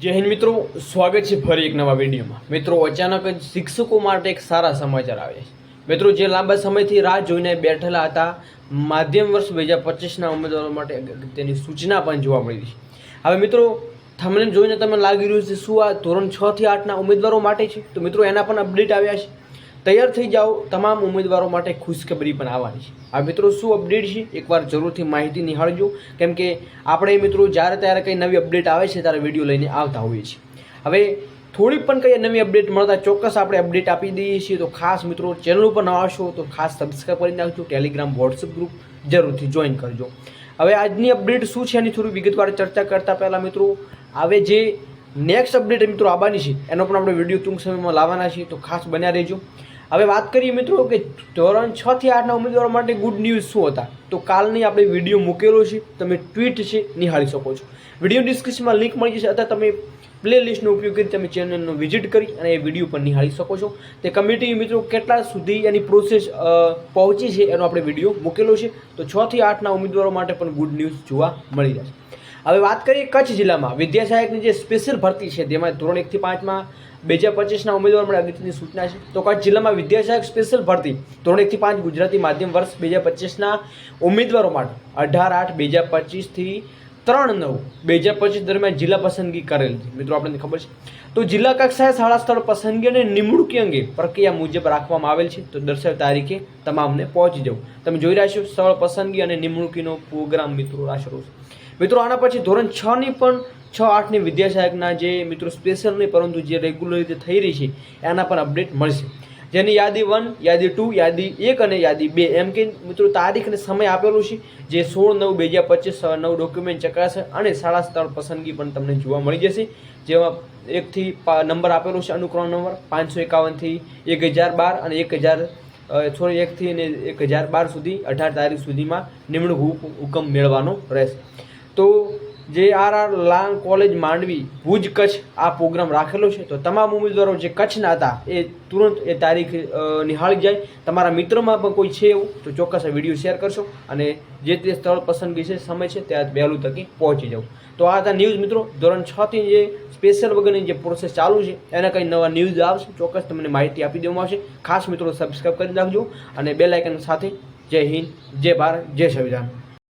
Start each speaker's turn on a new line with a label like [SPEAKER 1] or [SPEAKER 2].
[SPEAKER 1] જય હિન્દ મિત્રો, સ્વાગત છે ફરી એક નવા વિડીયોમાં. મિત્રો, અચાનક જ શિક્ષકો માટે એક સારા સમાચાર આવ્યા છે. મિત્રો, જે લાંબા સમયથી રાહ જોઈને બેઠેલા હતા, માધ્યમ વર્ષ બે હજાર પચીસના ઉમેદવારો માટે તેની સૂચના પણ જોવા મળી છે. હવે મિત્રો તમને જોઈને તમને લાગી રહ્યું છે શું આ ધોરણ છ થી આઠના ઉમેદવારો માટે છે? તો મિત્રો, એના પણ અપડેટ આવ્યા છે. તૈયાર થઈ જાઓ તમામ ઉમેદવારો માટે ખુશખબરી પણ આવવાની છે. આ મિત્રો, શું અપડેટ છે? એકવાર જરૂરથી માહિતી નિહાળજો. કેમ કે આપણે મિત્રો, જ્યારે ત્યારે કંઈ નવી અપડેટ આવે છે, ત્યારે વીડિયો લઈને આવતા હોઈએ છીએ. હવે થોડી પણ કંઈ નવી અપડેટ મળતા ચોક્કસ આપણે અપડેટ આપી દઈએ છીએ. તો ખાસ મિત્રો ચેનલ ઉપર નવા તો ખાસ સબસ્ક્રાઈબ કરી નાખજો. ટેલિગ્રામ વોટ્સઅપ ગ્રુપ જરૂરથી જોઈન કરજો. હવે આજની અપડેટ શું છે એની થોડી વિગતવાર ચર્ચા કરતા પહેલાં મિત્રો, હવે જે નેક્સ્ટ અપડેટ મિત્રો આવવાની છે, એનો પણ આપણે વીડિયો ટૂંક સમયમાં લાવવાના છીએ. તો ખાસ બન્યા રહેજો. હવે વાત કરીએ મિત્રો કે ધોરણ છ થી આઠના ઉમેદવારો માટે ગુડ ન્યૂઝ શું હતા? તો કાલની આપણે વીડિયો મૂકેલો છે, તમે ટ્વીટ છે, નિહાળી શકો છો. વીડિયો ડિસ્ક્રિપ્શનમાં લિંક મળી જશે, અથવા તમે પ્લે લિસ્ટનો ઉપયોગ કરી તમે ચેનલનો વિઝિટ કરી અને એ વીડિયો પણ નિહાળી શકો છો. તે કમિટી મિત્રો કેટલા સુધી એની પ્રોસેસ પહોંચી છે, એનો આપણે વીડિયો મૂકેલો છે. તો છ થી આઠના ઉમેદવારો માટે પણ ગુડ ન્યૂઝ જોવા મળી જશે. હવે વાત કરીએ કચ્છ જિલ્લામાં. વિદ્યા સહાયકની જે સ્પેશિયલ ભરતી છે તેમાં ધોરણ એકથી પાંચમાં બે હજાર પચીસના ઉમેદવાર માટે અગત્યની સૂચના છે. તો કચ્છ જિલ્લામાં વિદ્યા સહાયક સ્પેશિયલ ભરતી, ધોરણ એકથી પાંચ ગુજરાતી માધ્યમ વર્ષ બે હજાર પચીસના ઉમેદવારો માટે અઢાર આઠ બે હજાર પચીસથી ત્રણ નવ. બે હજાર પચીસ દરમિયાન જિલ્લા પસંદગી કરેલ મિત્રો, આપણને ખબર છે? તો જિલ્લા કક્ષાએ શાળા સ્થળ પસંદગી અને નિમણૂકી અંગે પ્રક્રિયા મુજબ રાખવામાં આવેલ છે. તો દર્શાવ તારીખે તમામને પહોંચી જવું. તમે જોઈ રહ્યા છો, સ્થળ પસંદગી અને નિમણૂકીનો પ્રોગ્રામ મિત્રો છે મિત્રો, આના પછી ધોરણ છ ની પણ છ આઠની વિદ્યા સહાયકના જે મિત્રો સ્પેશિયલ નહીં, પરંતુ જે રેગ્યુલર રીતે થઈ રહી છે, એના પણ અપડેટ મળશે. જેની યાદી વન, યાદી ટુ, યાદી એક અને યાદી બે. એમ કે મિત્રો, તારીખ અને સમય આપેલો છે, જે સોળ, નવ, બે હજાર પચીસ નવ ડોક્યુમેન્ટ ચકાશે અને શાળા સ્થળ પસંદગી પણ તમને જોવા મળી જશે. જેમાં એકથી નંબર આપેલો છે, અનુક્રમ નંબર, પાંચસો એકાવનથી એક હજાર બાર અને એક હજાર સોરી એકથી અને એક હજાર બાર સુધી, અઢાર તારીખ સુધીમાં નિમણૂક હુકમ મેળવવાનો રહેશે. તો જે R R Lalan college Mandvi Bhuj Kutch આ પ્રોગ્રામ રાખેલો છે. તો તમામ ઉમેદવારો જે કચ્છના હતા, એ તુરંત એ તારીખ નિહાળી જાય. તમારા મિત્રોમાં પણ કોઈ છે એવું, તો ચોક્કસ વીડિયો શેર કરશો અને જે તે સ્થળ પસંદગી છે, સમય છે, ત્યાં વહેલું તકી પહોંચી જવું તો આ હતા ન્યૂઝ મિત્રો. ધોરણ છ થી જે સ્પેશિયલ વગરની જે પ્રોસેસ ચાલુ છે, એના કંઈ નવા ન્યૂઝ આવશે, ચોક્કસ તમને માહિતી આપી દેવામાં આવશે. ખાસ મિત્રો સબસ્ક્રાઈબ કરી નાખજો અને બે લાઇકન સાથે જય હિન્દ, જય ભારત, જય સંવિધાન.